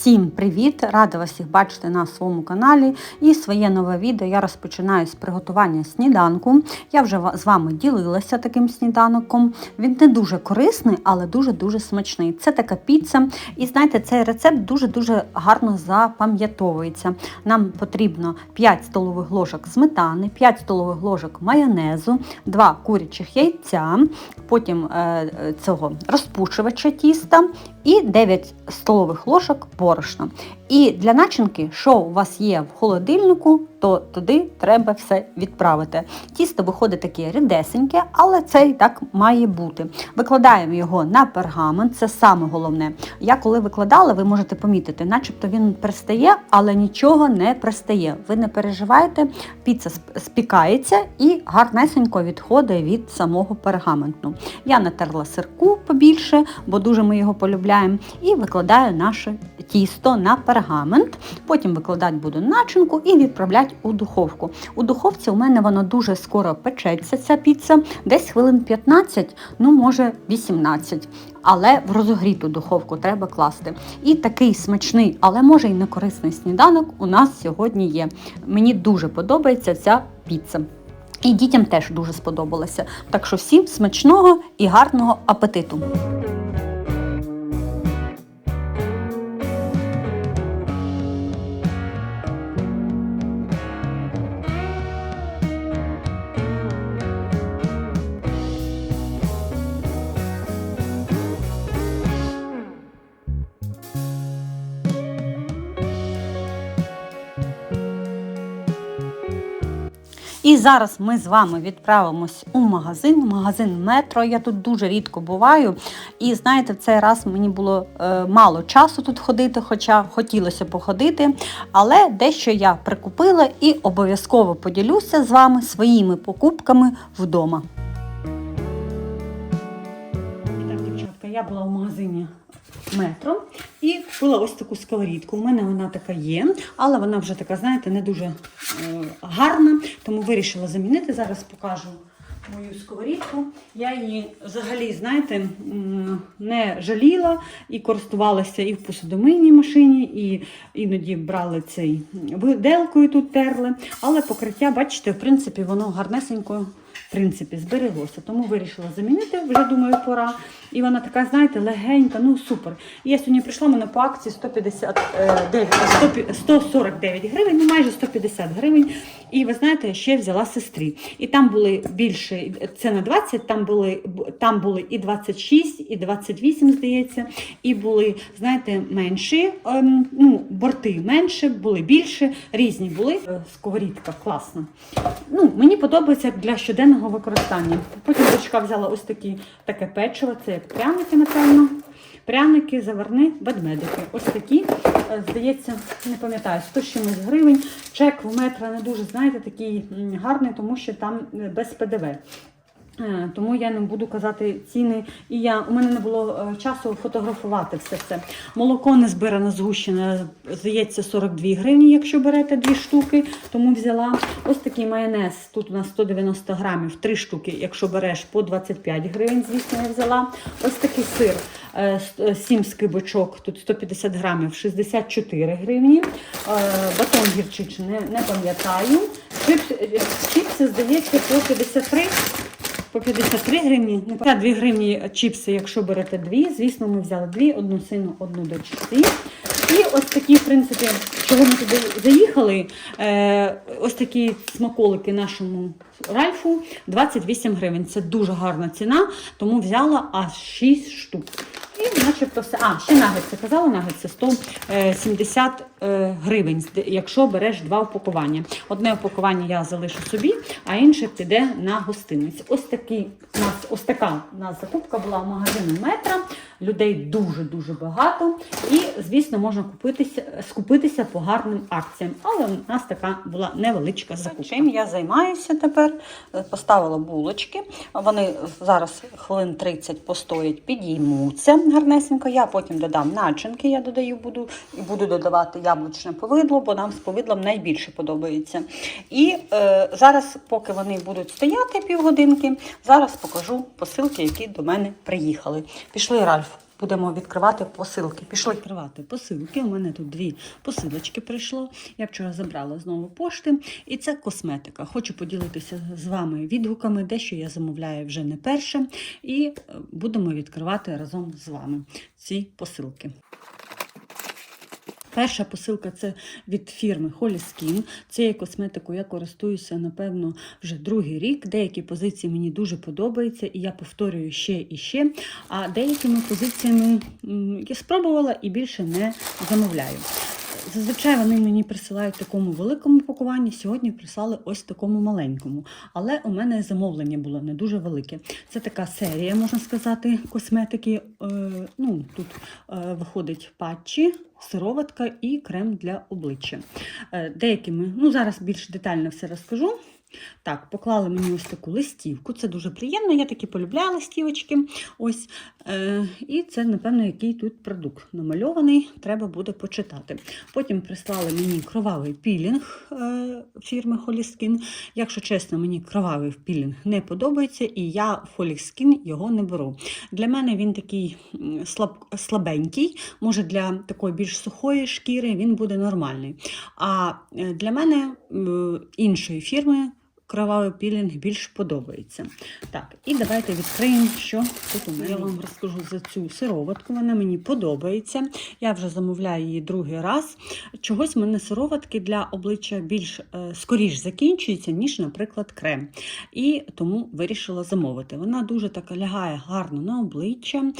Всім привіт! Рада вас всіх бачити на своєму каналі. І своє нове відео я розпочинаю з приготування сніданку. Я вже з вами ділилася таким сніданком. Він не дуже корисний, але дуже-дуже смачний. Це така піца. І знаєте, цей рецепт дуже-дуже гарно запам'ятовується. Нам потрібно 5 столових ложок сметани, 5 столових ложок майонезу, 2 курячих яйця, потім е, е, цього розпушувача тіста і 9 столових ложок борошна. І для начинки, що у вас є в холодильнику, то туди треба все відправити. Тісто виходить таке рідесеньке, але це і так має бути. Викладаємо його на пергамент, це саме головне. Я коли викладала, ви можете помітити, начебто він пристає, але нічого не пристає. Ви не переживайте, піца спікається і гарнесенько відходить від самого пергаменту. Я натерла сирку побільше, бо дуже ми його полюбляємо, і викладаю наше тісто на пергамент. Потім викладати буду начинку і відправляти у духовку. У духовці у мене воно дуже скоро печеться, ця піца, десь хвилин 15, ну може 18. Але в розогріту духовку треба класти. І такий смачний, але може й не корисний сніданок у нас сьогодні є. Мені дуже подобається ця піца. І дітям теж дуже сподобалося. Так що всім смачного і гарного апетиту! І зараз ми з вами відправимось у магазин, магазин метро. Я тут дуже рідко буваю. І знаєте, в цей раз мені було е, мало часу тут ходити, хоча хотілося походити. Але дещо я прикупила і обов'язково поділюся з вами своїми покупками вдома. Так, дівчатка, я була в магазині метро і купила ось таку сковорідку. У мене вона така є, але вона вже така, знаєте, не дуже е, гарна, тому вирішила замінити. Зараз покажу мою сковорідку. Я її взагалі, знаєте, не жаліла і користувалася і в посудомийній машині, і іноді брали цей виделкою тут терли. Але покриття, бачите, в принципі, воно гарнесенько. В принципі, збереглося, тому вирішила замінити, вже думаю, пора. І вона така, знаєте, легенька, ну супер. І я сьогодні прийшла, мене по акції 159, 149 гривень, ну майже 150 гривень. І ви знаєте, ще взяла сестрі. І там були більше, це на 20, там були, там були і 26, і 28, здається, і були, знаєте, менші, ем, ну, борти менше, були більше, різні були. Е, Сковорідка класна. Ну, мені подобається для щоденного використання. Потім дочка взяла ось такі таке печиво, це як пряники, напевно. Пряники, заварни, ведмедики. Ось такі, е, здається, не пам'ятаю, 100 чимось гривень. Чек в метра не дуже, знаєте, такий гарний, тому що там е, без ПДВ. Е, Тому я не буду казати ціни. І я, у мене не було е, часу фотографувати все це. Молоко не збиране згущене, здається, 42 гривні, якщо берете дві штуки. Тому взяла ось такий майонез. Тут у нас 190 грамів, три штуки, якщо береш по 25 гривень, звісно, я взяла. Ось такий сир, е, с- е, сім скибочок, тут 150 грамів, 64 гривні. Батон гірчичний, не, пам'ятаю. Чіпси, здається, по 53 по 53 гривні. Не 2 гривні чіпси, якщо берете дві. Звісно, ми взяли дві, одну сину, одну дочці. І ось такі, в принципі, чого ми туди заїхали, е, ось такі смаколики нашому Ральфу 28 гривень. Це дуже гарна ціна, тому взяла аж 6 штук. І начебто все. А, ще нагетси. Казала нагетси 170 е, гривень, якщо береш два упакування. Одне упакування я залишу собі, а інше піде на гостиниць. Ось такі у нас, ось така у нас закупка була в магазині метра. Людей дуже-дуже багато. І, звісно, можна купитися, скупитися по гарним акціям. Але у нас така була невеличка закупка. Чим я займаюся тепер? Е, Поставила булочки. Вони зараз хвилин 30 постоять, підіймуться гарнесенько. Я потім додам начинки, я додаю буду і буду додавати яблучне повидло, бо нам з повидлом найбільше подобається. І е, зараз, поки вони будуть стояти півгодинки, зараз покажу посилки, які до мене приїхали. Пішли, Ральф. будемо відкривати посилки. Пішли відкривати посилки. У мене тут дві посилочки прийшло. Я вчора забрала знову пошти, і це косметика. Хочу поділитися з вами відгуками, дещо я замовляю вже не перше, і е, будемо відкривати разом з вами ці посилки. Перша посилка це від фірми Holy Skin. Цією косметикою я користуюся, напевно, вже другий рік. Деякі позиції мені дуже подобаються, і я повторюю ще і ще. А деякими позиціями я спробувала і більше не замовляю. Зазвичай вони мені присилають в такому великому пакуванні. Сьогодні прислали ось такому маленькому. Але у мене замовлення було не дуже велике. Це така серія, можна сказати, косметики. Е, ну, тут е, виходить патчі, сироватка і крем для обличчя. Е, деякими, ну зараз більш детально все розкажу. Так, поклали мені ось таку листівку. Це дуже приємно. Я таки полюбляю листівочки. Ось. Е, і це, напевно, який тут продукт намальований, треба буде почитати. Потім прислали мені кровавий пілінг е, фірми Skin. Якщо чесно, мені кровавий пілінг не подобається, і я Holy його не беру. Для мене він такий слаб, слабенький, може для такої більш сухої шкіри він буде нормальний. А е, для мене м, іншої фірми кровавий пілінг більш подобається. Так, і давайте відкриємо, що тут у мене. Я вам розкажу за цю сироватку. Вона мені подобається. Я вже замовляю її другий раз. Чогось в мене сироватки для обличчя більш е, скоріш закінчуються, ніж, наприклад, крем. І тому вирішила замовити. Вона дуже така лягає гарно на обличчя,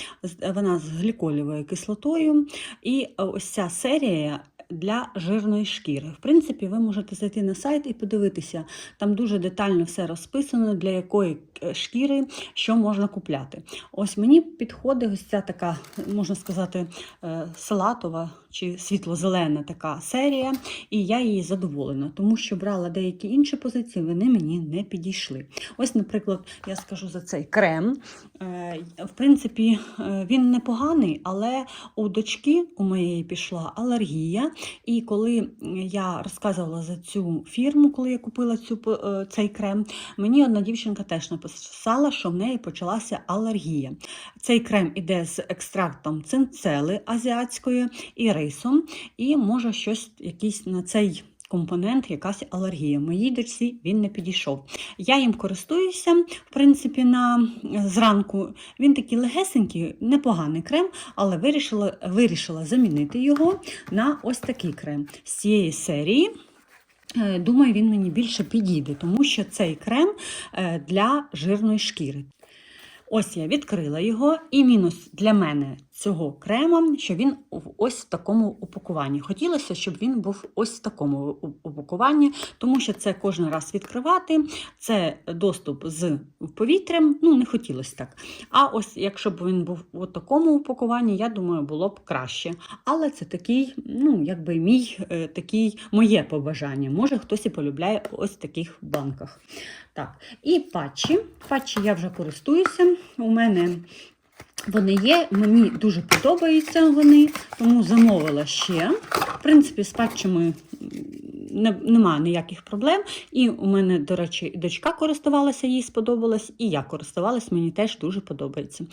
вона з гліколівою кислотою. І е, ось ця серія. Для жирної шкіри. В принципі, ви можете зайти на сайт і подивитися. Там дуже детально все розписано, для якої е, шкіри що можна купляти. Ось мені підходить ось ця така, можна сказати, е, салатова чи світло-зелена така серія, і я її задоволена, тому що брала деякі інші позиції, вони мені не підійшли. Ось, наприклад, я скажу за цей крем. Е, В принципі, е, він непоганий, але у дочки у моєї пішла алергія. І коли я розказувала за цю фірму, коли я купила цю, е, цей крем, мені одна дівчинка теж написала, що в неї почалася алергія. Цей крем іде з екстрактом цинцели азіатської і рисом, і може щось якийсь на цей. Компонент, якась алергія. Моїй дочці він не підійшов. Я їм користуюся, в принципі, на зранку. Він такий легесенький, непоганий крем, але вирішила, вирішила замінити його на ось такий крем з цієї серії. Е, Думаю, він мені більше підійде, тому що цей крем е, для жирної шкіри. Ось я відкрила його, і мінус для мене цього крема, що він ось в такому упакуванні. Хотілося, щоб він був ось в такому упакуванні, тому що це кожен раз відкривати, це доступ з повітрям. Ну, не хотілося так. А ось якщо б він був у такому упакуванні, я думаю, було б краще. Але це такий, ну, якби мій е, такий моє побажання. Може, хтось і полюбляє ось в таких банках. Так, і патчі. Патчі я вже користуюся. У мене вони є, мені дуже подобаються вони, тому замовила ще. В принципі, з патчами не, нема ніяких проблем. І у мене, до речі, дочка користувалася, їй сподобалось, і я користувалась, мені теж дуже подобається.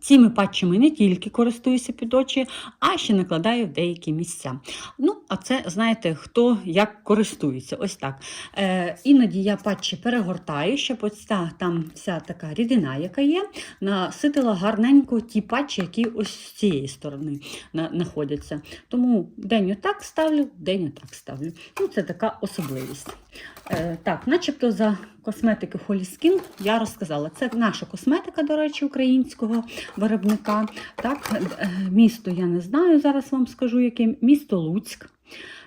Цими патчами не тільки користуюся під очі, а ще накладаю в деякі місця. Ну, а це, знаєте, хто як користується. Ось так. Е, іноді я патчі перегортаю, щоб ось ця там вся така рідина, яка є, наситила гарненько ті патчі, які ось з цієї сторони на, знаходяться. Тому день отак ставлю, день отак ставлю. Ну, це така особливість. Е, так, начебто за косметики Holy Skin я розказала. Це наша косметика, до речі, українського виробника. Так, е, місто я не знаю, зараз вам скажу, яке місто Луцьк.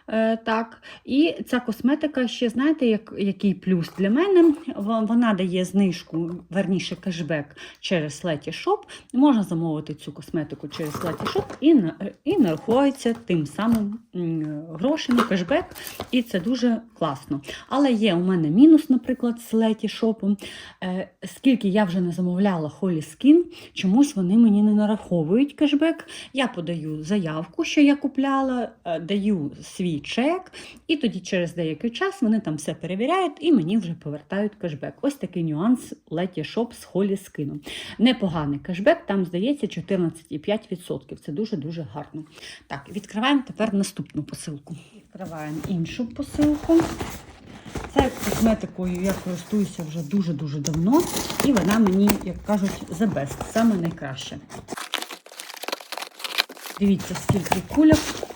Е, Так, і ця косметика ще знаєте, як, який плюс для мене? Вона дає знижку, верніше кешбек через Letysshop. Можна замовити цю косметику через Letysshop і, на- і нараховується тим самим грошами, кешбек, і це дуже класно. Але є у мене мінус, наприклад, з Letysshop. Е, Скільки я вже не замовляла Holy Skin, чомусь вони мені не нараховують кешбек. Я подаю заявку, що я купляла, е, даю свій свій чек, і тоді через деякий час вони там все перевіряють і мені вже повертають кешбек. Ось такий нюанс Letysshop з холі скину. Непоганий кешбек, там здається 14,5%. Це дуже-дуже гарно. Так, відкриваємо тепер наступну посилку. Відкриваємо іншу посилку. Це косметикою я користуюся вже дуже-дуже давно, і вона мені, як кажуть, the best, саме найкраще. Дивіться, скільки кульок.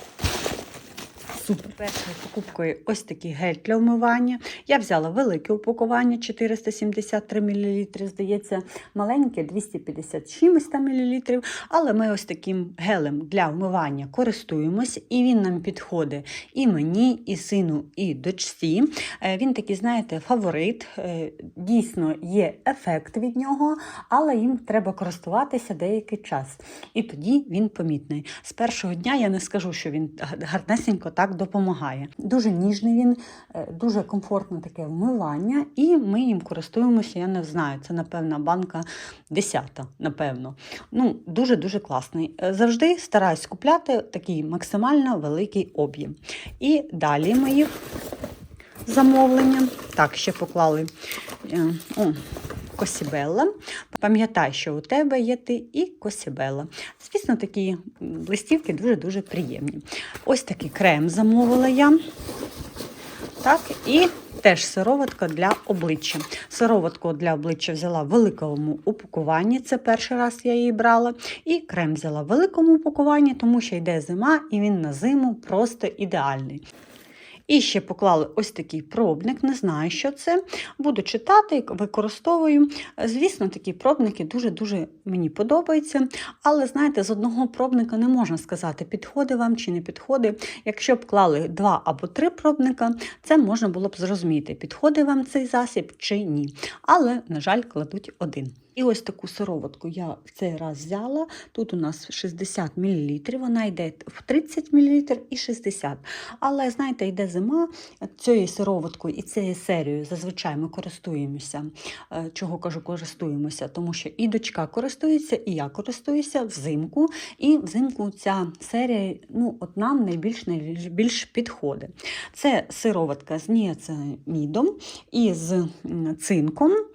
Супер. Першою покупкою ось такий гель для вмивання. Я взяла велике упакування 473 мл, здається, маленьке 250 чимось там мл. Але ми ось таким гелем для вмивання користуємось, і він нам підходить і мені, і сину, і дочці. Е, Він такий, знаєте, фаворит. Е, Дійсно є ефект від нього, але їм треба користуватися деякий час. І тоді він помітний. З першого дня я не скажу, що він гарнесенько так допомагає. Дуже ніжний він, е, дуже комфортне таке вмивання, і ми їм користуємося. Я не знаю, це напевно банка 10, напевно. Ну, дуже-дуже класний. Е, Завжди стараюсь купляти такий максимально великий об'єм. І далі мої замовлення. Так, ще поклали е, о, Косібелла. Пам'ятай, що у тебе є ти і Косібелла. Звісно, такі листівки дуже-дуже приємні. Ось такий крем замовила я. Так, і теж сироватка для обличчя. Сироватку для обличчя взяла в великому упакуванні, це перший раз я її брала. І крем взяла в великому упакуванні, тому що йде зима, і він на зиму просто ідеальний. І ще поклали ось такий пробник, не знаю, що це. Буду читати, використовую. Звісно, такі пробники дуже-дуже мені подобаються. Але, знаєте, з одного пробника не можна сказати, підходить вам чи не підходить. Якщо б клали два або три пробника, це можна було б зрозуміти, підходить вам цей засіб чи ні. Але, на жаль, кладуть один. І ось таку сироватку я в цей раз взяла. Тут у нас 60 мл, вона йде в 30 мл і 60 Але, знаєте, йде зима цією сироваткою і цією серією зазвичай ми користуємося. Е, Чого кажу, користуємося? Тому що і дочка користується, і я користуюся взимку. І взимку ця серія ну, от нам найбільш найбільш підходить. Це сироватка з ніацинамідом і з цинком. Е,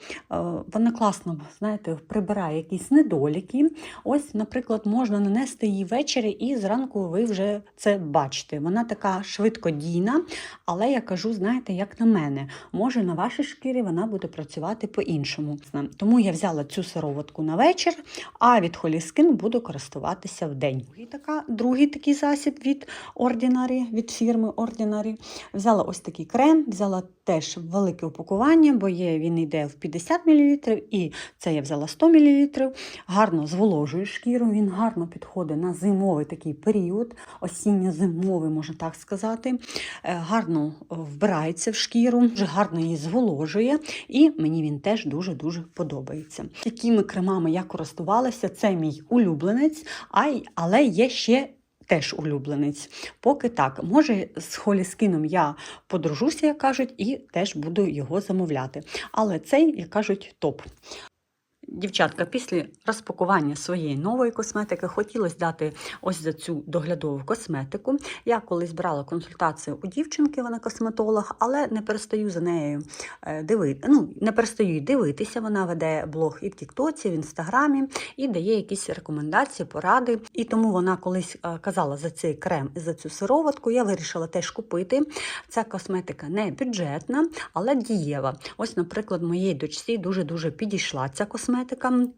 Вона класно, знаєте, прибирає якісь недоліки. Ось, наприклад, можна нанести її ввечері, і зранку ви вже це бачите. Вона така швидкодійна, але я кажу, знаєте, як на мене, може на вашій шкірі вона буде працювати по-іншому. Тому я взяла цю сироватку на вечір, а від Skin буду користуватися в день. І така, другий такий засіб від Ordinary, від фірми Ordinary. Взяла ось такий крем, взяла теж велике упакування, бо є, він йде в 50 мл, і це я взяла 100 мл. Гарно зволожує шкіру, він гарно підходить на зимовий такий період, осінньо-зимовий, можна так сказати. Е, Гарно е, вбирається в шкіру, дуже гарно її зволожує, і мені він теж дуже-дуже подобається. Якими кремами я користувалася, це мій улюбленець, але є ще теж улюбленець. Поки так, може, з холіскином я подружуся, як кажуть, і теж буду його замовляти. Але цей, як кажуть, топ. Дівчатка, після розпакування своєї нової косметики хотілося дати ось за цю доглядову косметику. Я колись брала консультацію у дівчинки, вона косметолог, але не перестаю за нею е, дивити. Ну, не перестаю дивитися. Вона веде блог і в Тіктоці, в Інстаграмі, і дає якісь рекомендації, поради. І тому вона колись е, казала за цей крем і за цю сироватку. Я вирішила теж купити. Ця косметика не бюджетна, але дієва. Ось, наприклад, моїй дочці дуже-дуже підійшла ця косметика.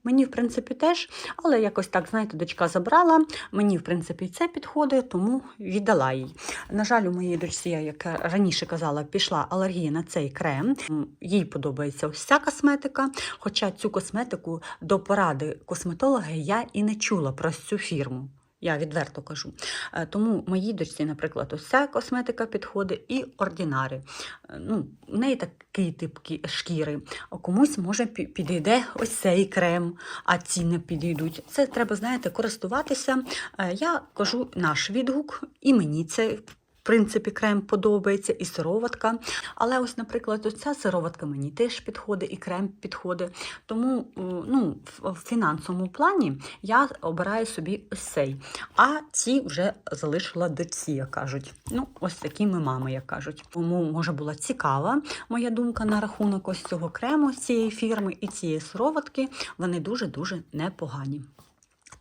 Мені, в принципі, теж, але якось так, знаєте, дочка забрала. Мені, в принципі, це підходить, тому віддала їй. На жаль, у моїй дочці, як раніше казала, пішла алергія на цей крем. Їй подобається ось ця косметика. Хоча цю косметику до поради косметолога я і не чула про цю фірму. Я відверто кажу. Е, Тому моїй дочці, наприклад, ось ця косметика підходить і ордінари. Е, Ну, в неї такий тип шкіри. А Комусь може підійде ось цей крем, а ці не підійдуть. Це треба, знаєте, користуватися. Е, Я кажу наш відгук, і мені це в принципі, крем подобається, і сироватка. Але ось, наприклад, оця сироватка мені теж підходить, і крем підходить. Тому е, ну, в фінансовому плані я обираю собі ось цей. А ці вже залишила доці, як кажуть. Ну, ось такі ми мами, як кажуть. Тому, може, була цікава моя думка на рахунок ось цього крему з цієї фірми і цієї сироватки. Вони дуже-дуже непогані.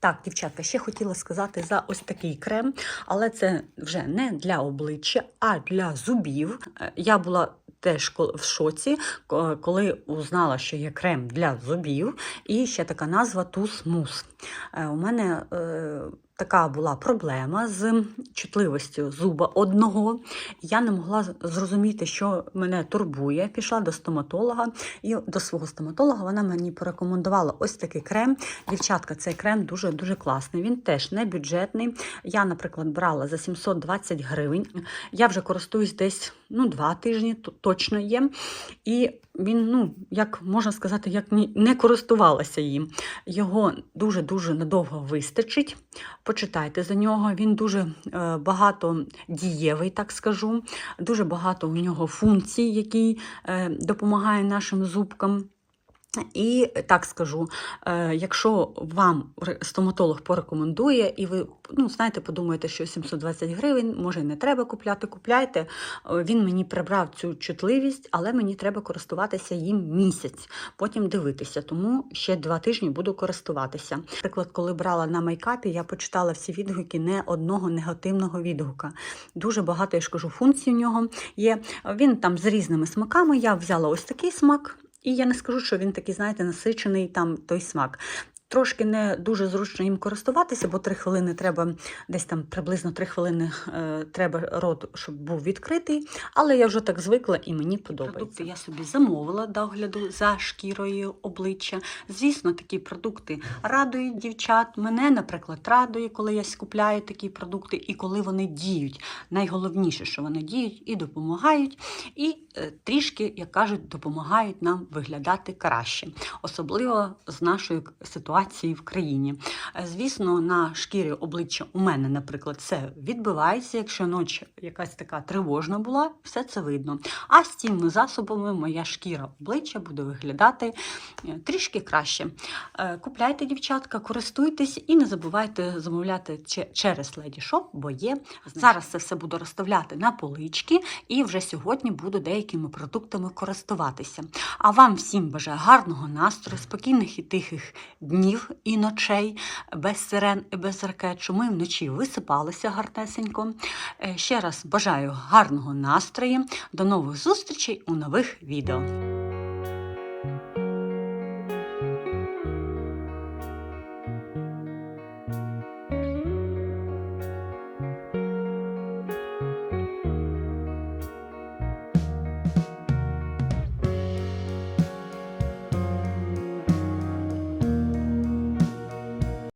Так, дівчатка, ще хотіла сказати за ось такий крем, але це вже не для обличчя, а для зубів. Е, Я була теж в шоці, коли узнала, що є крем для зубів, і ще така назва Тус Мус. Е, У мене е, така була проблема з чутливістю зуба одного. Я не могла зрозуміти, що мене турбує. Пішла до стоматолога, і до свого стоматолога вона мені порекомендувала ось такий крем. Дівчатка, цей крем дуже дуже класний. Він теж не бюджетний. Я, наприклад, брала за 720 гривень. Я вже користуюсь десь ну, два тижні, точно є. І він, ну, як можна сказати, як не користувалася їм. Його дуже-дуже надовго вистачить. Почитайте за нього. Він дуже е, багато дієвий, так скажу. Дуже багато у нього функцій, які е, допомагають нашим зубкам. І так скажу, е, якщо вам стоматолог порекомендує, і ви ну, знаєте, подумаєте, що 720 гривень, може не треба купляти, купляйте. Е, Він мені прибрав цю чутливість, але мені треба користуватися їм місяць, потім дивитися. Тому ще два тижні буду користуватися. Наприклад, коли брала на мейкапі, я почитала всі відгуки не одного негативного відгука. Дуже багато, я ж кажу, функцій у нього є. Він там з різними смаками. Я взяла ось такий смак. І я не скажу, що він такий, знаєте, насичений там той смак. Трошки не дуже зручно їм користуватися, бо три хвилини треба, десь там приблизно три хвилини е, треба рот, щоб був відкритий. Але я вже так звикла і мені подобається. Продукти я собі замовила догляду за шкірою обличчя. Звісно, такі продукти радують дівчат. Мене, наприклад, радує, коли я скупляю такі продукти і коли вони діють. Найголовніше, що вони діють і допомагають, і е, трішки, як кажуть, допомагають нам виглядати краще, особливо з нашою ситуацією в країні. Е, Звісно, на шкірі обличчя у мене, наприклад, це відбивається. Якщо ніч якась така тривожна була, все це видно. А з цими засобами моя шкіра обличчя буде виглядати е, трішки краще. Е, Купляйте, дівчатка, користуйтесь і не забувайте замовляти через Lady Shop, бо є. Зараз це все буду розставляти на полички і вже сьогодні буду деякими продуктами користуватися. А вам всім бажаю гарного настрою, спокійних і тихих днів і ночей, без сирен і без ракет, що ми вночі висипалися гарнесенько. Е, Ще раз бажаю гарного настрою. До нових зустрічей у нових відео.